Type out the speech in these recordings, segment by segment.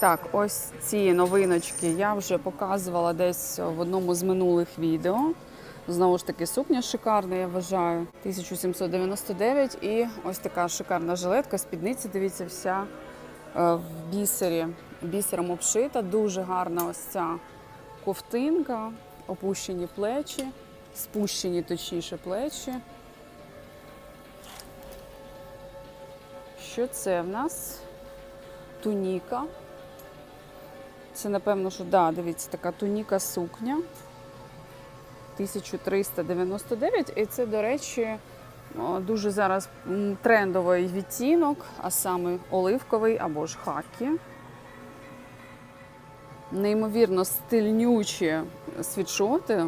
Так, ось ці новиночки я вже показувала десь в одному з минулих відео. Знову ж таки, сукня шикарна, я вважаю. 1799 і ось така шикарна жилетка, спідниця, дивіться, вся е, в бісері, бісером обшита. Дуже гарна ось ця ковтинка, опущені плечі, спущені точніше плечі. Що це в нас? Туніка. Це, напевно, що да, дивіться, така туніка сукня. 1399. І це, до речі, дуже зараз трендовий відтінок, а саме оливковий або ж хакі. Неймовірно стильнючі світшоти.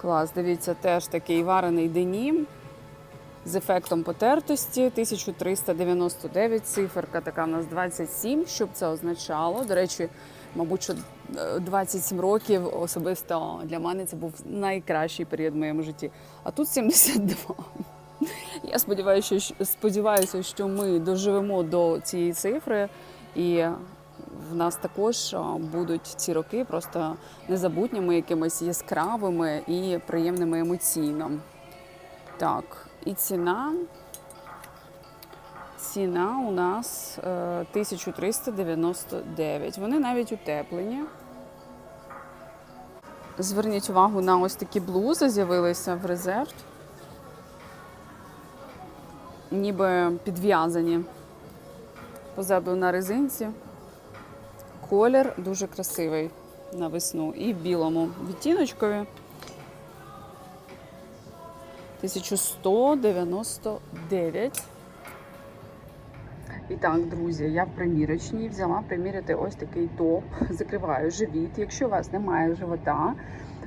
Клас, дивіться, теж такий варений денім з ефектом потертості 1399, циферка така в нас 27. Що б це означало? До речі, мабуть, що е, 27 років особисто для мене це був найкращий період в моєму житті. А тут 72. Я сподіваюся, що, сподіваюся, що ми доживемо до цієї цифри, і в нас також будуть ці роки просто незабутніми, якимись яскравими і приємними емоційно. Так, і ціна. Ціна у нас е, 1399. Вони навіть утеплені. Зверніть увагу на ось такі блузи з'явилися в резерв. Ніби підв'язані позаду на резинці. Колір дуже красивий на весну і в білому відтіночкові. 1199. І так, друзі, я в примірочній взяла приміряти ось такий топ. Закриваю живіт. Якщо у вас немає живота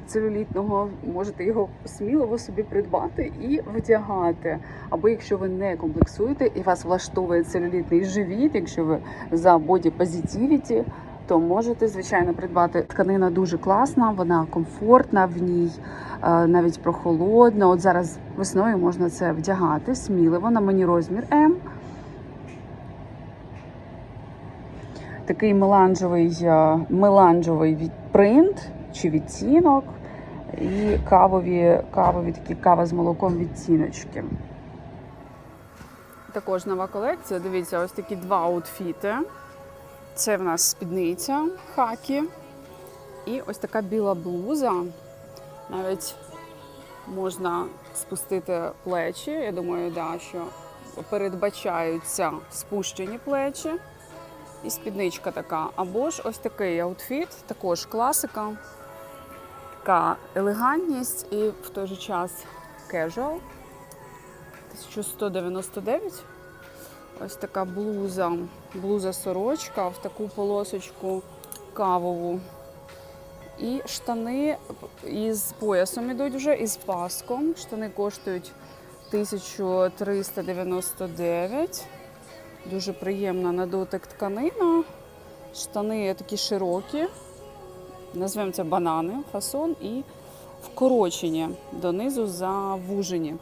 целюлітного, можете його сміливо собі придбати і вдягати. Або якщо ви не комплексуєте і вас влаштовує целюлітний живіт, якщо ви за боді позитивіті, то можете звичайно придбати. Тканина дуже класна, вона комфортна, в ній е, навіть прохолодно. От зараз весною можна це вдягати сміливо. На мені розмір М. Такий меланжевий, е, принт чи відтінок. І кавові, кавові такі кава з молоком відтіночки. Також нова колекція. Дивіться, ось такі два аутфіти. Це в нас спідниця хакі. І ось така біла блуза. Навіть можна спустити плечі. Я думаю, да, що передбачаються спущені плечі. І спідничка така. Або ж ось такий аутфіт, також класика. Така елегантність і в той же час casual. 1199. Ось така блуза, блуза-сорочка в таку полосочку кавову. І штани із поясом ідуть вже, із паском. Штани коштують 1399. Дуже приємна на дотик тканина. Штани такі широкі. Назвемо це банани, фасон і вкорочені донизу завужені.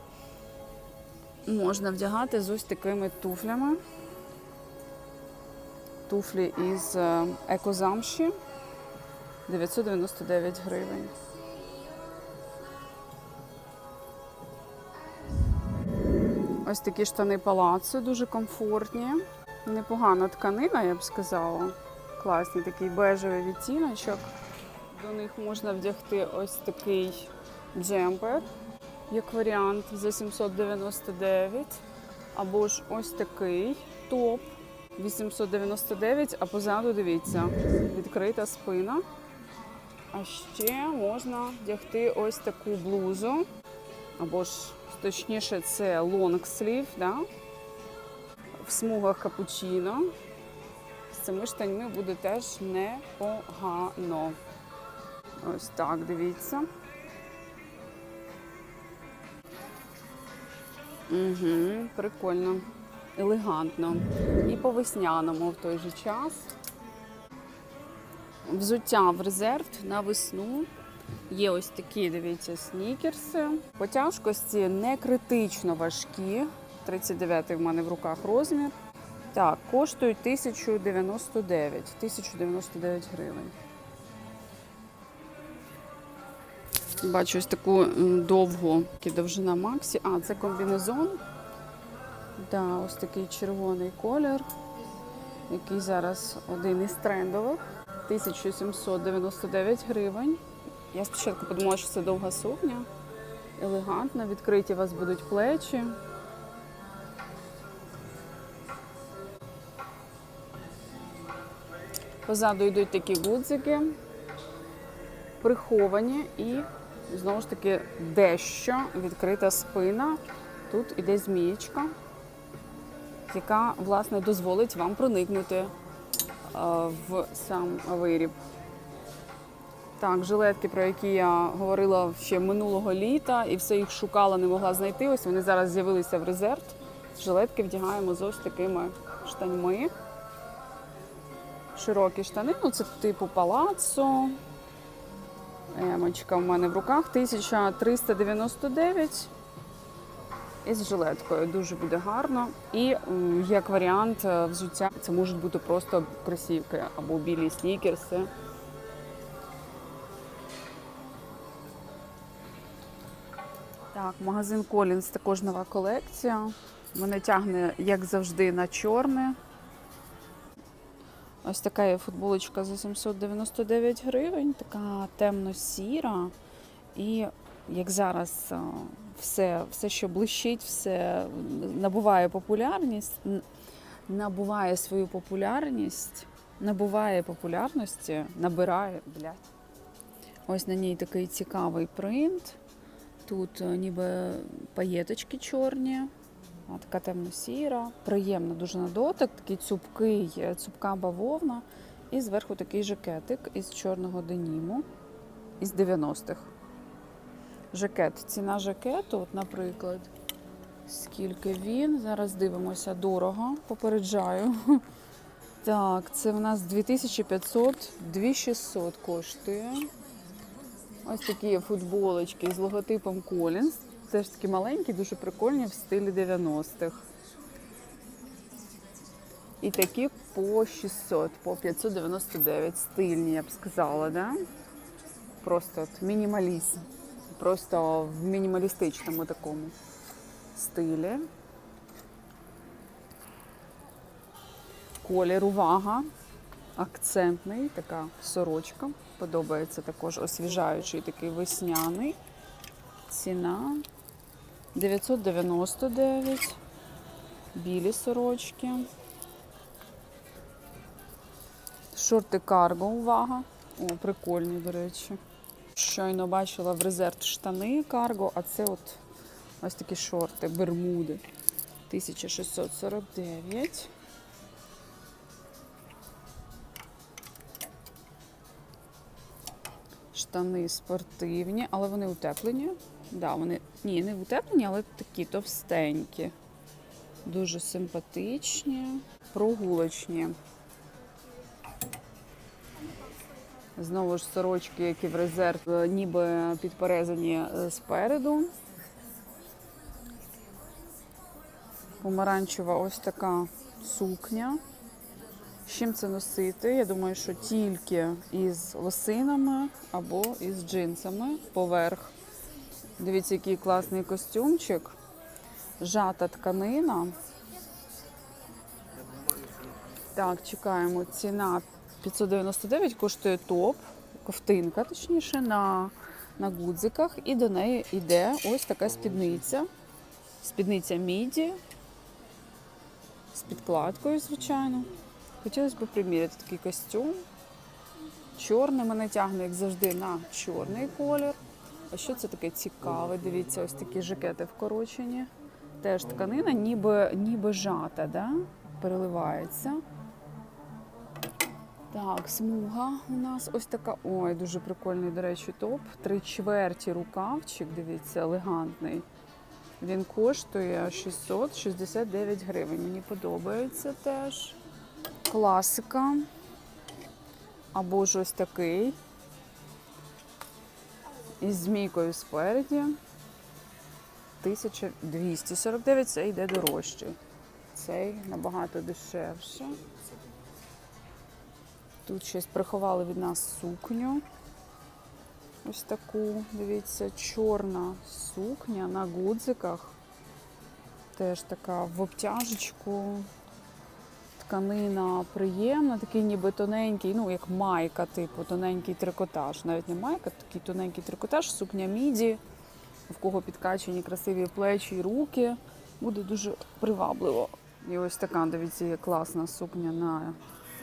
Можна вдягати з ось такими туфлями. Туфлі із е, екозамші 999 гривень. Ось такі штани палацу, дуже комфортні. Непогана тканина, я б сказала. Класний такий бежевий відтіночок. До них можна вдягти ось такий джемпер, як варіант за 799. Або ж ось такий топ 899, а позаду дивіться, відкрита спина. А ще можна вдягти ось таку блузу, або ж точніше, це лонгслів, да? в смугах капучино. З цими штаньми буде теж непогано. Ось так, дивіться. Угу, прикольно, елегантно. І по весняному в той же час. Взуття в резерв на весну. Є ось такі, дивіться, снікерси. По тяжкості не критично важкі. 39 в мене в руках розмір. Так, коштують 1099. 1099 гривень. Бачу ось таку довгу довжина Максі. А, це комбінезон. Да, ось такий червоний колір, який зараз один із трендових. 1799 гривень. Я спочатку подумала, що це довга сукня. Елегантна, відкриті у вас будуть плечі. Позаду йдуть такі гудзики, приховані і знову ж таки дещо відкрита спина. Тут іде змієчка, яка власне дозволить вам проникнути в сам виріб. Так, жилетки, про які я говорила ще минулого літа, і все їх шукала, не могла знайти. Ось вони зараз з'явилися в резерв. Жилетки вдягаємо з ось такими штаньми. Широкі штани, ну це типу палаццо. Емочка в мене в руках 1399 із жилеткою. Дуже буде гарно. І як варіант е, взуття, це можуть бути просто кросівки або білі снікерси. Так, магазин Collins також нова колекція. Мене тягне, як завжди, на чорне. Ось така є футболочка за 799 гривень, така темно-сіра. І як зараз все, все, що блищить, все набуває популярність, набуває свою популярність, набуває популярності, набирає, блядь. Ось на ній такий цікавий принт. Тут е, ніби паєточки чорні, така темно-сіра, приємна дуже на дотик, такий цупкий, е, цупка бавовна. І зверху такий жакетик із чорного деніму із 90-х. Жакет. Ціна жакету, от, наприклад, скільки він. Зараз дивимося дорого, попереджаю. Так, це в нас 2500, 2600 коштує. Ось такі футболочки з логотипом Collins. Теж такі маленькі, дуже прикольні в стилі 90-х. І такі по 600, по 599. Стильні, я б сказала, да? Просто от мінімалізм. Просто в мінімалістичному такому стилі. Колір, увага. Акцентний, така сорочка. Подобається також освіжаючий такий весняний. Ціна 999. Білі сорочки. Шорти карго, увага. О, прикольні, до речі. Щойно бачила в резерв штани карго, а це от ось такі шорти, бермуди. 1649. Штани спортивні, але вони утеплені. Да, вони ні, не утеплені, але такі товстенькі. Дуже симпатичні, прогулочні. Знову ж сорочки, які в резерв, е, ніби підперезані е, спереду. Помаранчева ось така сукня. З чим це носити? Я думаю, що тільки із лосинами або із джинсами поверх. Дивіться, який класний костюмчик. Жата тканина. Так, чекаємо. Ціна 599 коштує топ, ковтинка, точніше, на, на гудзиках. І до неї йде ось така спідниця. Спідниця міді. З підкладкою, звичайно. Хотілося б приміряти такий костюм. Чорний мене тягне, як завжди, на чорний колір. А що це таке цікаве? Дивіться, ось такі жакети вкорочені. Теж тканина, ніби, ніби жата, да? переливається. Так, смуга у нас ось така. Ой, дуже прикольний, до речі, топ. Три чверті рукавчик, дивіться, елегантний. Він коштує 669 гривень. Мені подобається теж. Класика. Або ж ось такий. Із змійкою спереді. 1249, це йде дорожчий. цей набагато дешевше. Тут щось приховали від нас сукню. Ось таку, дивіться, чорна сукня на гудзиках. Теж така в обтяжечку. Тканина приємна, такий ніби тоненький, ну як майка, типу, тоненький трикотаж. Навіть не майка, такий тоненький трикотаж, сукня міді, в кого підкачені красиві плечі і руки. Буде дуже привабливо. І ось така, дивіться, класна сукня на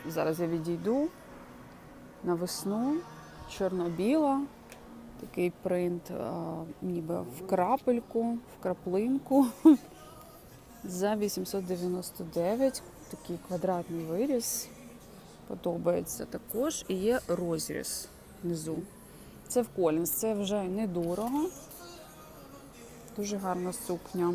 зараз я відійду на весну. Чорно-біла. Такий принт а, ніби в крапельку, в краплинку. За 899. Такий квадратний виріз. Подобається також. І є розріз внизу. Це в Колінс, це вже недорого. Дуже гарна сукня.